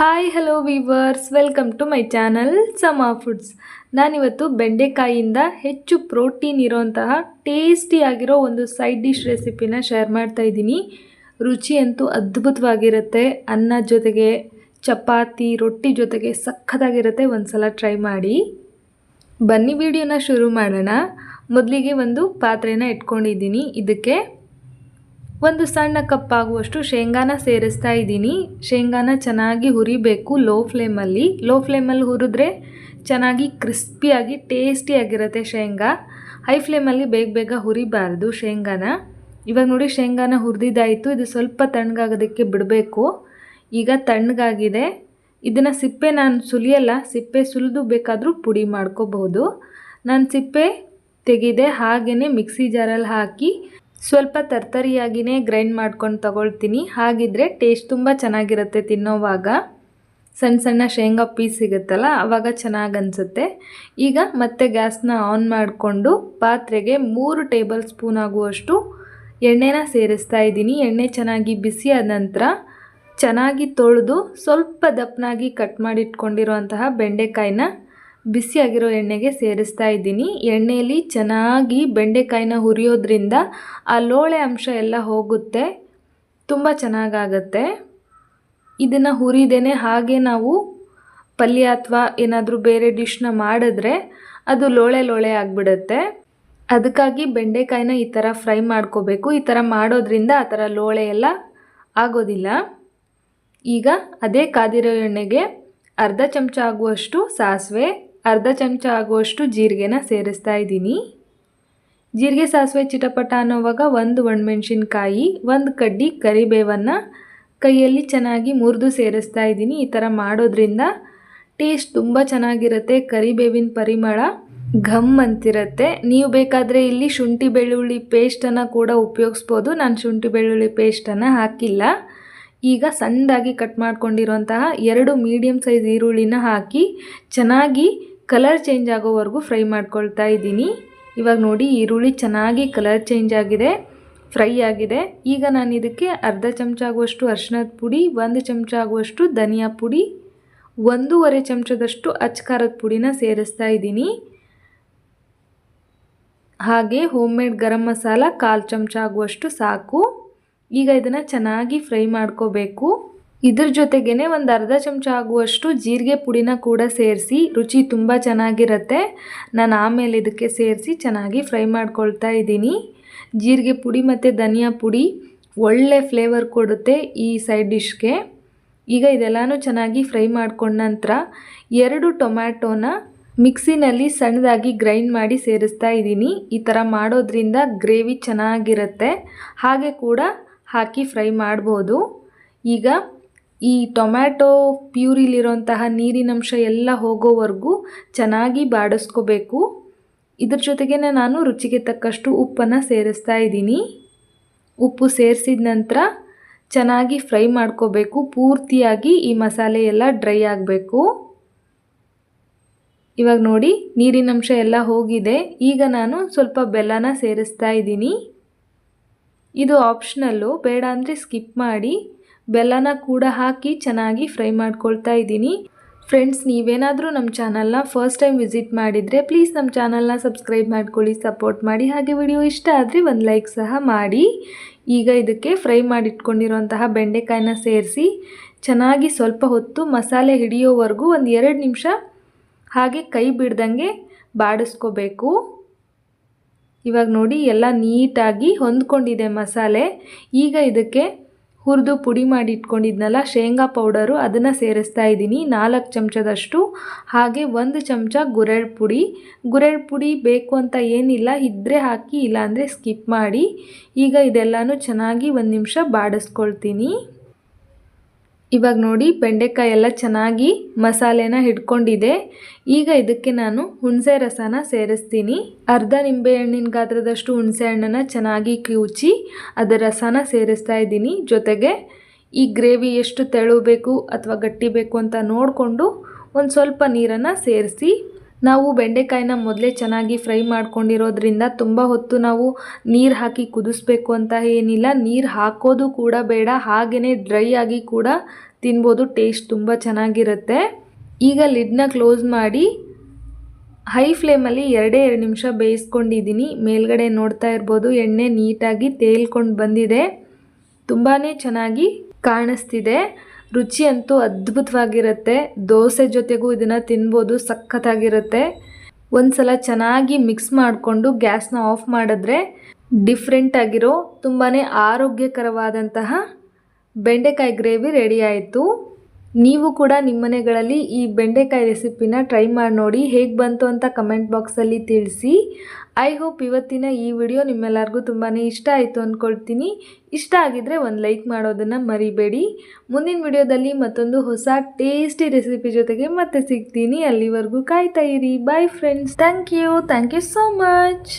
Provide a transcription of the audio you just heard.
Hi hello viewers welcome to my channel Sama foods ನಾನಿವತ್ತು ಬೆಂಡೆಕಾಯಿಯಿಂದ ಹೆಚ್ಚು ಪ್ರೋಟೀನ್ ಇರೋಂತಹ ಟೇಸ್ಟಿಯಾಗಿರೋ ಒಂದು ಸೈಡ್ ಡಿಶ್ ರೆಸಿಪಿನ ಶೇರ್ ಮಾಡ್ತಾ ಇದ್ದೀನಿ. ರುಚಿಯಂತೂ ಅದ್ಭುತವಾಗಿರುತ್ತೆ. ಅನ್ನ ಜೊತೆಗೆ ಚಪಾತಿ, ರೊಟ್ಟಿ ಜೊತೆಗೆ ಸಖತ್ತಾಗಿರುತ್ತೆ. ಒಂದು ಸಲ ಟ್ರೈ ಮಾಡಿ. ಬನ್ನಿ ವಿಡಿಯೋನ ಶುರು ಮಾಡೋಣ. ಮೊದಲಿಗೆ ಒಂದು ಪಾತ್ರೆನ ಇಟ್ಕೊಂಡಿದ್ದೀನಿ. ಇದಕ್ಕೆ ಒಂದು ಸಣ್ಣ ಕಪ್ ಆಗುವಷ್ಟು ಶೇಂಗಾನ ಸೇರಿಸ್ತಾ ಇದ್ದೀನಿ. ಶೇಂಗಾನ ಚೆನ್ನಾಗಿ ಹುರಿಬೇಕು ಲೋ ಫ್ಲೇಮಲ್ಲಿ. ಲೋ ಫ್ಲೇಮಲ್ಲಿ ಹುರಿದ್ರೆ ಚೆನ್ನಾಗಿ ಕ್ರಿಸ್ಪಿಯಾಗಿ, ಟೇಸ್ಟಿಯಾಗಿರುತ್ತೆ ಶೇಂಗಾ. ಹೈ ಫ್ಲೇಮಲ್ಲಿ ಬೇಗ ಬೇಗ ಹುರಿಬಾರ್ದು ಶೇಂಗಾನ. ಇವಾಗ ನೋಡಿ ಶೇಂಗಾನ ಹುರಿದಿದ್ದಾಯಿತು. ಇದು ಸ್ವಲ್ಪ ತಣ್ಣಗಾಗೋದಕ್ಕೆ ಬಿಡಬೇಕು. ಈಗ ತಣ್ಣಗಾಗಿದೆ. ಇದನ್ನು ಸಿಪ್ಪೆ ನಾನು ಸುಲಿಯಲ್ಲ, ಸಿಪ್ಪೆ ಸುಲಿದು ಬೇಕಾದರೂ ಪುಡಿ ಮಾಡ್ಕೋಬಹುದು. ನಾನು ಸಿಪ್ಪೆ ತೆಗೆದೆ ಹಾಗೆಯೇ ಮಿಕ್ಸಿ ಜಾರಲ್ಲಿ ಹಾಕಿ ಸ್ವಲ್ಪ ತರ್ತರಿಯಾಗಿಯೇ ಗ್ರೈಂಡ್ ಮಾಡ್ಕೊಂಡು ತಗೊಳ್ತೀನಿ. ಹಾಗಿದ್ರೆ ಟೇಸ್ಟ್ ತುಂಬ ಚೆನ್ನಾಗಿರುತ್ತೆ ತಿನ್ನೋವಾಗ. ಸಣ್ಣ ಸಣ್ಣ ಶೇಂಗಾ ಪೀಸ್ ಸಿಗುತ್ತಲ್ಲ ಆವಾಗ ಚೆನ್ನಾಗಿ ಅನಿಸುತ್ತೆ. ಈಗ ಮತ್ತೆ ಗ್ಯಾಸ್ನ ಆನ್ ಮಾಡಿಕೊಂಡು ಪಾತ್ರೆಗೆ ಮೂರು ಟೇಬಲ್ ಸ್ಪೂನ್ ಆಗುವಷ್ಟು ಎಣ್ಣೆನ ಸೇರಿಸ್ತಾ ಇದ್ದೀನಿ. ಎಣ್ಣೆ ಚೆನ್ನಾಗಿ ಬಿಸಿ ಆದ ನಂತರ ಚೆನ್ನಾಗಿ ತೊಳೆದು ಸ್ವಲ್ಪ ದಪ್ಪನಾಗಿ ಕಟ್ ಮಾಡಿಟ್ಕೊಂಡಿರುವಂತಹ ಬೆಂಡೆಕಾಯಿನ ಬಿಸಿಯಾಗಿರೋ ಎಣ್ಣೆಗೆ ಸೇರಿಸ್ತಾ ಇದ್ದೀನಿ. ಎಣ್ಣೆಯಲ್ಲಿ ಚೆನ್ನಾಗಿ ಬೆಂಡೆಕಾಯಿನ ಹುರಿಯೋದ್ರಿಂದ ಆ ಲೋಳೆ ಅಂಶ ಎಲ್ಲ ಹೋಗುತ್ತೆ. ತುಂಬ ಚೆನ್ನಾಗಾಗತ್ತೆ. ಇದನ್ನು ಹುರಿದೇನೆ ಹಾಗೆ ನಾವು ಪಲ್ಯ ಅಥವಾ ಏನಾದರೂ ಬೇರೆ ಡಿಶ್ನ ಮಾಡಿದ್ರೆ ಅದು ಲೋಳೆ ಲೋಳೆ ಆಗಿಬಿಡುತ್ತೆ. ಅದಕ್ಕಾಗಿ ಬೆಂಡೆಕಾಯಿನ ಈ ಥರ ಫ್ರೈ ಮಾಡ್ಕೋಬೇಕು. ಈ ಥರ ಮಾಡೋದ್ರಿಂದ ಆ ಥರ ಲೋಳೆ ಎಲ್ಲ ಆಗೋದಿಲ್ಲ. ಈಗ ಅದೇ ಕಾದಿರೋ ಎಣ್ಣೆಗೆ ಅರ್ಧ ಚಮಚ ಆಗುವಷ್ಟು ಸಾಸಿವೆ ಅರ್ಧ ಚಮಚ ಆಗುವಷ್ಟು ಜೀರಿಗೆನ ಸೇರಿಸ್ತಾ ಇದ್ದೀನಿ. ಜೀರಿಗೆ ಸಾಸಿವೆ ಚಿಟಪಟ ಅನ್ನೋವಾಗ ಒಂದು ಒಣಮೆಣ್ಸಿನ್ಕಾಯಿ, ಒಂದು ಕಡ್ಡಿ ಕರಿಬೇವನ್ನು ಕೈಯಲ್ಲಿ ಚೆನ್ನಾಗಿ ಮುರಿದು ಸೇರಿಸ್ತಾ ಇದ್ದೀನಿ. ಈ ಥರ ಮಾಡೋದ್ರಿಂದ ಟೇಸ್ಟ್ ತುಂಬ ಚೆನ್ನಾಗಿರುತ್ತೆ, ಕರಿಬೇವಿನ ಪರಿಮಳ ಘಮ್ ಅಂತಿರುತ್ತೆ. ನೀವು ಬೇಕಾದರೆ ಇಲ್ಲಿ ಶುಂಠಿ ಬೆಳ್ಳುಳ್ಳಿ ಪೇಸ್ಟನ್ನು ಕೂಡ ಉಪಯೋಗಿಸ್ಬೋದು. ನಾನು ಶುಂಠಿ ಬೆಳ್ಳುಳ್ಳಿ ಪೇಸ್ಟನ್ನು ಹಾಕಿಲ್ಲ. ಈಗ ಸಣ್ಣದಾಗಿ ಕಟ್ ಮಾಡ್ಕೊಂಡಿರುವಂತಹ ಎರಡು ಮೀಡಿಯಮ್ ಸೈಜ್ ಈರುಳ್ಳಿನ ಹಾಕಿ ಚೆನ್ನಾಗಿ ಕಲರ್ ಚೇಂಜ್ ಆಗೋವರೆಗೂ ಫ್ರೈ ಮಾಡ್ಕೊಳ್ತಾ ಇದ್ದೀನಿ. ಇವಾಗ ನೋಡಿ, ಈರುಳ್ಳಿ ಚೆನ್ನಾಗಿ ಕಲರ್ ಚೇಂಜ್ ಆಗಿದೆ ಫ್ರೈ ಆಗಿದೆ. ಈಗ ನಾನು ಇದಕ್ಕೆ ಅರ್ಧ ಚಮಚ ಆಗುವಷ್ಟು ಅರ್ಶಿನದ ಪುಡಿ, ಒಂದು ಚಮಚ ಆಗುವಷ್ಟು ಧನಿಯಾ ಪುಡಿ, ಒಂದೂವರೆ ಚಮಚದಷ್ಟು ಅಚ್ಕಾರದ ಪುಡಿನ ಸೇರಿಸ್ತಾ ಇದ್ದೀನಿ. ಹಾಗೆ ಹೋಮ್ ಮೇಡ್ ಗರಂ ಮಸಾಲ, ಕಾಲು ಚಮಚ ಆಗುವಷ್ಟು ಸಾಕು. ಈಗ ಇದನ್ನು ಚೆನ್ನಾಗಿ ಫ್ರೈ ಮಾಡ್ಕೋಬೇಕು. ಇದ್ರ ಜೊತೆಗೇ ಒಂದು ಅರ್ಧ ಚಮಚ ಆಗುವಷ್ಟು ಜೀರಿಗೆ ಪುಡಿನ ಕೂಡ ಸೇರಿಸಿ, ರುಚಿ ತುಂಬ ಚೆನ್ನಾಗಿರುತ್ತೆ. ನಾನು ಆಮೇಲೆ ಇದಕ್ಕೆ ಸೇರಿಸಿ ಚೆನ್ನಾಗಿ ಫ್ರೈ ಮಾಡ್ಕೊಳ್ತಾ ಇದ್ದೀನಿ. ಜೀರಿಗೆ ಪುಡಿ ಮತ್ತು ಧನಿಯಾ ಪುಡಿ ಒಳ್ಳೆ ಫ್ಲೇವರ್ ಕೊಡುತ್ತೆ ಈ ಸೈಡ್ ಡಿಶ್ಗೆ. ಈಗ ಇದೆಲ್ಲನೂ ಚೆನ್ನಾಗಿ ಫ್ರೈ ಮಾಡ್ಕೊಂಡ ನಂತರ ಎರಡು ಟೊಮ್ಯಾಟೋನ ಮಿಕ್ಸಿನಲ್ಲಿ ಸಣ್ಣದಾಗಿ ಗ್ರೈಂಡ್ ಮಾಡಿ ಸೇರಿಸ್ತಾ ಇದ್ದೀನಿ. ಈ ಥರ ಮಾಡೋದ್ರಿಂದ ಗ್ರೇವಿ ಚೆನ್ನಾಗಿರುತ್ತೆ. ಹಾಗೆ ಕೂಡ ಹಾಕಿ ಫ್ರೈ ಮಾಡ್ಬೋದು. ಈಗ ಈ ಟೊಮ್ಯಾಟೊ ಪ್ಯೂರಿಲಿರೋಂತಹ ನೀರಿನಂಶ ಎಲ್ಲ ಹೋಗೋವರೆಗೂ ಚೆನ್ನಾಗಿ ಬಾಡಿಸ್ಕೋಬೇಕು. ಇದ್ರ ಜೊತೆಗೇ ನಾನು ರುಚಿಗೆ ತಕ್ಕಷ್ಟು ಉಪ್ಪನ್ನು ಸೇರಿಸ್ತಾ ಇದ್ದೀನಿ. ಉಪ್ಪು ಸೇರಿಸಿದ ನಂತರ ಚೆನ್ನಾಗಿ ಫ್ರೈ ಮಾಡ್ಕೋಬೇಕು. ಪೂರ್ತಿಯಾಗಿ ಈ ಮಸಾಲೆ ಎಲ್ಲ ಡ್ರೈ ಆಗಬೇಕು. ಇವಾಗ ನೋಡಿ ನೀರಿನಂಶ ಎಲ್ಲ ಹೋಗಿದೆ. ಈಗ ನಾನು ಸ್ವಲ್ಪ ಬೆಲ್ಲನ ಸೇರಿಸ್ತಾ ಇದ್ದೀನಿ. ಇದು ಆಪ್ಷನಲ್ಲು ಬೇಡ ಅಂದರೆ ಸ್ಕಿಪ್ ಮಾಡಿ. ಬೆಲ್ಲನ ಕೂಡ ಹಾಕಿ ಚೆನ್ನಾಗಿ ಫ್ರೈ ಮಾಡ್ಕೊಳ್ತಾ ಇದ್ದೀನಿ. ಫ್ರೆಂಡ್ಸ್ ನೀವೇನಾದರೂ ನಮ್ಮ ಚಾನಲ್ನ ಫಸ್ಟ್ ಟೈಮ್ ವಿಸಿಟ್ ಮಾಡಿದರೆ ಪ್ಲೀಸ್ ನಮ್ಮ ಚಾನಲ್ನ ಸಬ್ಸ್ಕ್ರೈಬ್ ಮಾಡ್ಕೊಳ್ಳಿ ಸಪೋರ್ಟ್ ಮಾಡಿ. ಹಾಗೆ ವಿಡಿಯೋ ಇಷ್ಟ ಆದರೆ ಒಂದು ಲೈಕ್ ಸಹ ಮಾಡಿ. ಈಗ ಇದಕ್ಕೆ ಫ್ರೈ ಮಾಡಿಟ್ಕೊಂಡಿರುವಂತಹ ಬೆಂಡೆಕಾಯಿನ ಸೇರಿಸಿ ಚೆನ್ನಾಗಿ ಸ್ವಲ್ಪ ಹೊತ್ತು ಮಸಾಲೆ ಹಿಡಿಯೋವರೆಗೂ ಒಂದು ಎರಡು ನಿಮಿಷ ಹಾಗೆ ಕೈ ಬಿಡ್ದಂಗೆ ಬಾಡಿಸ್ಕೋಬೇಕು. ಇವಾಗ ನೋಡಿ ಎಲ್ಲ ನೀಟಾಗಿ ಹೊಂದ್ಕೊಂಡಿದೆ ಮಸಾಲೆ. ಈಗ ಇದಕ್ಕೆ ಹುರಿದು ಪುಡಿ ಮಾಡಿ ಇಟ್ಕೊಂಡಿದ್ನಲ್ಲ ಶೇಂಗಾ ಪೌಡರು ಅದನ್ನು ಸೇರಿಸ್ತಾ ಇದ್ದೀನಿ. ನಾಲ್ಕು ಚಮಚದಷ್ಟು, ಹಾಗೆ ಒಂದು ಚಮಚ ಗುರೆಳ್ ಪುಡಿ. ಗುರೆಳ್ ಪುಡಿ ಬೇಕು ಅಂತ ಏನಿಲ್ಲ ಇದ್ದರೆ ಹಾಕಿ, ಇಲ್ಲಾಂದರೆ ಸ್ಕಿಪ್ ಮಾಡಿ. ಈಗ ಇದೆಲ್ಲನೂ ಚೆನ್ನಾಗಿ ಒಂದು ನಿಮಿಷ ಬಾಡಿಸ್ಕೊಳ್ತೀನಿ. ಇವಾಗ ನೋಡಿ ಬೆಂಡೆಕಾಯಿ ಎಲ್ಲ ಚೆನ್ನಾಗಿ ಮಸಾಲೆನ ಹಿಡ್ಕೊಂಡಿದೆ. ಈಗ ಇದಕ್ಕೆ ನಾನು ಹುಣಸೆ ರಸನ ಸೇರಿಸ್ತೀನಿ. ಅರ್ಧ ನಿಂಬೆ ಹಣ್ಣಿನ ಗಾತ್ರದಷ್ಟು ಹುಣಸೆ ಹಣ್ಣನ್ನು ಚೆನ್ನಾಗಿ ಕಿವುಚಿ ಅದರ ರಸನ ಸೇರಿಸ್ತಾ ಇದ್ದೀನಿ. ಜೊತೆಗೆ ಈ ಗ್ರೇವಿ ಎಷ್ಟು ತೆಳು ಬೇಕು ಅಥವಾ ಗಟ್ಟಿ ಬೇಕು ಅಂತ ನೋಡಿಕೊಂಡು ಒಂದು ಸ್ವಲ್ಪ ನೀರನ್ನು ಸೇರಿಸಿ ನಾವು ಬೆಂಡೆಕಾಯಿನ ಮೊದಲೇ ಚೆನ್ನಾಗಿ ಫ್ರೈ ಮಾಡ್ಕೊಂಡಿರೋದ್ರಿಂದ ತುಂಬ ಹೊತ್ತು ನಾವು ನೀರು ಹಾಕಿ ಕುದಿಸ್ಬೇಕು ಅಂತ ಏನಿಲ್ಲ. ನೀರು ಹಾಕೋದು ಕೂಡ ಬೇಡ ಹಾಗೆಯೇ ಡ್ರೈ ಆಗಿ ಕೂಡ ತಿನ್ಬೋದು. ಟೇಸ್ಟ್ ತುಂಬ ಚೆನ್ನಾಗಿರುತ್ತೆ. ಈಗ ಲಿಡ್ನ ಕ್ಲೋಸ್ ಮಾಡಿ ಹೈ ಫ್ಲೇಮಲ್ಲಿ ಎರಡೇ ಎರಡು ನಿಮಿಷ ಬೇಯಿಸ್ಕೊಂಡಿದ್ದೀನಿ. ಮೇಲ್ಗಡೆ ನೋಡ್ತಾ ಇರ್ಬೋದು, ಎಣ್ಣೆ ನೀಟಾಗಿ ತೇಲ್ಕೊಂಡು ಬಂದಿದೆ. ತುಂಬಾ ಚೆನ್ನಾಗಿ ಕಾಣಿಸ್ತಿದೆ. ರುಚಿ ಅಂತೂ ಅದ್ಭುತವಾಗಿರುತ್ತೆ. ದೋಸೆ ಜೊತೆಗೂ ಇದನ್ನು ತಿನ್ಬೋದು, ಸಖತ್ತಾಗಿರುತ್ತೆ. ಒಂದ್ಸಲ ಚೆನ್ನಾಗಿ ಮಿಕ್ಸ್ ಮಾಡಿಕೊಂಡು ಗ್ಯಾಸ್ನ ಆಫ್ ಮಾಡಿದ್ರೆ ಡಿಫ್ರೆಂಟ್ ಆಗಿರೋ ತುಂಬಾ ಆರೋಗ್ಯಕರವಾದಂತಹ ಬೆಂಡೆಕಾಯಿ ಗ್ರೇವಿ ರೆಡಿ ಆಯಿತು. ನೀವು ಕೂಡ ನಿಮ್ಮ ಮನೆಗಳಲ್ಲಿ ಈ ಬೆಂಡೆಕಾಯಿ ರೆಸಿಪಿನ ಟ್ರೈ ಮಾಡಿ ನೋಡಿ, ಹೇಗೆ ಬಂತು ಅಂತ ಕಮೆಂಟ್ ಬಾಕ್ಸಲ್ಲಿ ತಿಳಿಸಿ. ಐ ಹೋಪ್ ಇವತ್ತಿನ ಈ ವಿಡಿಯೋ ನಿಮ್ಮೆಲ್ಲರಿಗೂ ತುಂಬಾ ಇಷ್ಟ ಆಯಿತು ಅಂದ್ಕೊಳ್ತೀನಿ ಇಷ್ಟ ಆಗಿದ್ರೆ ಒಂದು ಲೈಕ್ ಮಾಡೋದನ್ನು ಮರಿಬೇಡಿ. ಮುಂದಿನ ವಿಡಿಯೋದಲ್ಲಿ ಮತ್ತೊಂದು ಹೊಸ ಟೇಸ್ಟಿ ರೆಸಿಪಿ ಜೊತೆಗೆ ಮತ್ತೆ ಸಿಗ್ತೀನಿ. ಅಲ್ಲಿವರೆಗೂ ಕಾಯ್ತಾ ಇರಿ. Bye friends thank you thank you so much